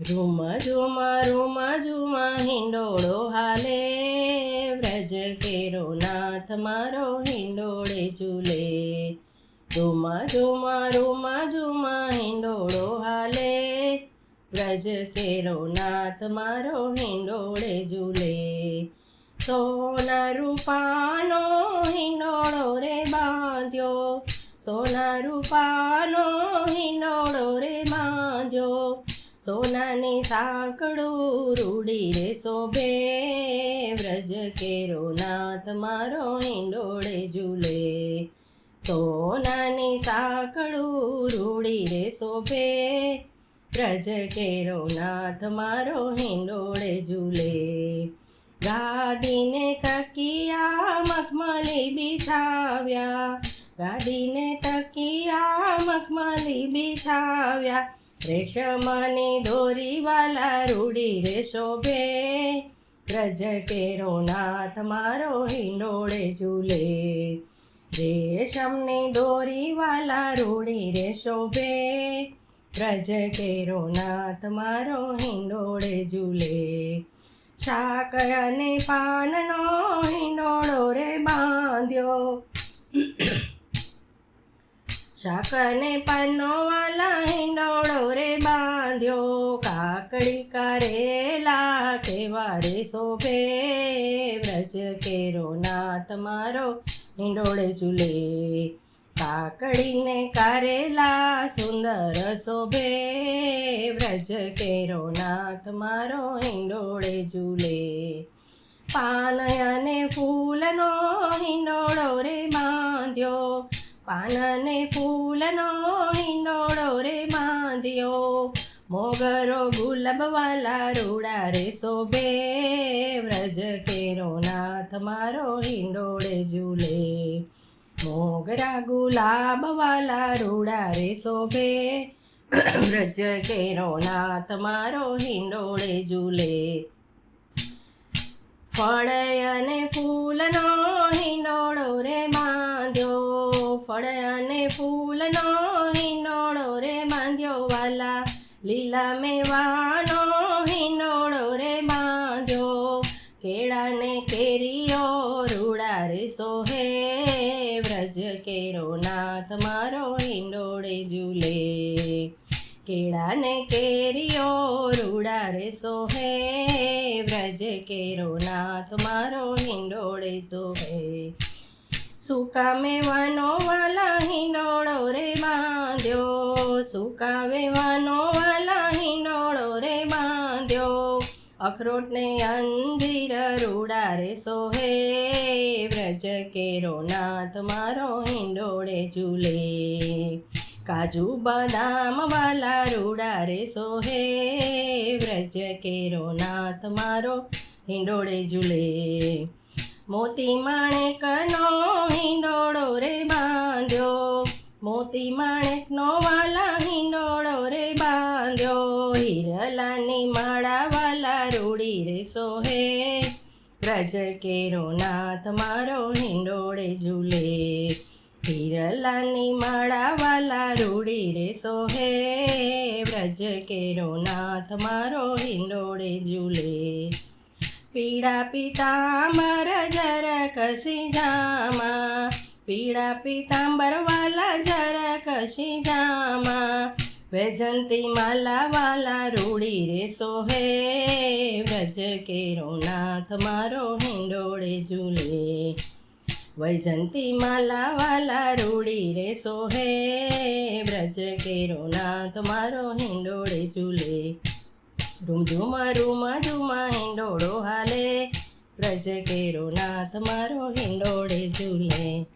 રૂમા ઝુમા રૂમા ઝુમા, હિંડોળો હાલે. વ્રજ કેરો નાથ મારો, હિંડોળે ઝૂલે. રૂમા ઝુમા રૂમા ઝુમા, હિંડોળો હાલે. વ્રજ કેરો નાથ મારો, હિંડોળે ઝૂલે. સોના રૂપાનો હિંડોળો રે બાંધ્યો. સોના રૂપાનો હિંડોળો રે સોનાની સાંકળો રૂડી રે શોભે. વ્રજ કેરો નાથ મારો ઈંડોળે ઝૂલે. સોનાની સાંકળો રૂડી રે શોભે. વ્રજ કેરો નાથ મારો હિંડોળે ઝૂલે. ગાદીને તકિયા મખમલી બિછાવ્યા. ગાદીને તકિયા મખમલી બિછાવ્યા. રેશમની દોરીવાલા રૂડી રે શોભે. વ્રજ કેરો નાથ મારો હિંડોળે ઝૂલે. રેશમની દોરીવાલા રૂડી રે શોભે. વ્રજ કેરો નાથ મારો હિંડોળે ઝૂલે. શાક અને પાનનો હિંડોળો રે બાંધ્યો. શાક પાનો વાલા હિંડોળો રે બાંધ્યો, કાકડી કરેલા કેવા રે શોભે. વ્રજ કેરો નાથ મારો, હિંડોળે ઝૂલે. કાકડીને કારેલા સુંદર શોભે. વ્રજ કેરો નાથ મારો, હિંડોળે ઝૂલે. પાન અને ફૂલનો હિંડોળો રે બાંધ્યો પાન અને ફૂલનો હિંડોળો રે બાંધ્યો મોગરો ગુલાબવાલા રૂડા રે શોભે. વ્રજ કેરો નાથ મારો હિંડોળે ઝૂલે. મોગરા ગુલાબવાલા રૂડા રે શોભે. વ્રજ કેરો નાથ મારો હિંડોળે ઝૂલે. ફળ અને ફૂલનો ફૂલનો હિંડોળો રે બાંધ્યો વાલા. લીલા મેવાનો હિંડોળો રે બાંધ્યો. કેળાને કેરીઓ રૂડા રે સોહે. વ્રજ કેરો નાથ મારો હિંડોળે ઝૂલે. કેળાને કેરીઓ રૂડા રે સોહે. વ્રજ કેરો નાથ મારો હિંડોળે સોહે સુકા મેવાનો વાલા હિંડોળો રે બાંધ્યો. સુકા વેવાનો વાલા હિંડોળો રે બાંધ્યો. અખરોટને અંજીર રૂડા રે સોહે. વ્રજ કેરો નાથ મારો હિંડોળે ઝૂલે. કાજુ બદામ વાલા રૂડા રે સોહે. વ્રજ કેરો નાથ મારો હિંડોળે ઝૂલે. મોતી માણેકનો હિંડોળો રે બાંધ્યો. મોતી માણેકનો વાલા હિંડોળો રે બાંધ્યો. હિરલાની માળા વાલા રૂડી રે સોહે. રજ કેરો નાથ મારો હિંડોળે ઝૂલે. હિરલાની માળા વાલા રૂડી રે સોહે. વ્રજ કેરો નાથ મારો હિંડોળે ઝૂલે. પીળા પિતાંબર જર કસી જામા પીળા પિતાંબર વાલા જર કસી જામા વૈજંતી માલા વાલા રૂડી રે સોહે વ્રજ કેરો નાથ મારો હિંડોળે ઝૂલે. વૈજંતી માલા વાલા રૂડી રે સોહે વ્રજ કેરો નાથ મારો હિંડોળે ઝૂલે. રૂમ ઝુમા રૂમા ઝુમા હિંડોળો હાલે. પ્રજ કેરો નાથ મારો હિંડોળે ઝૂલે.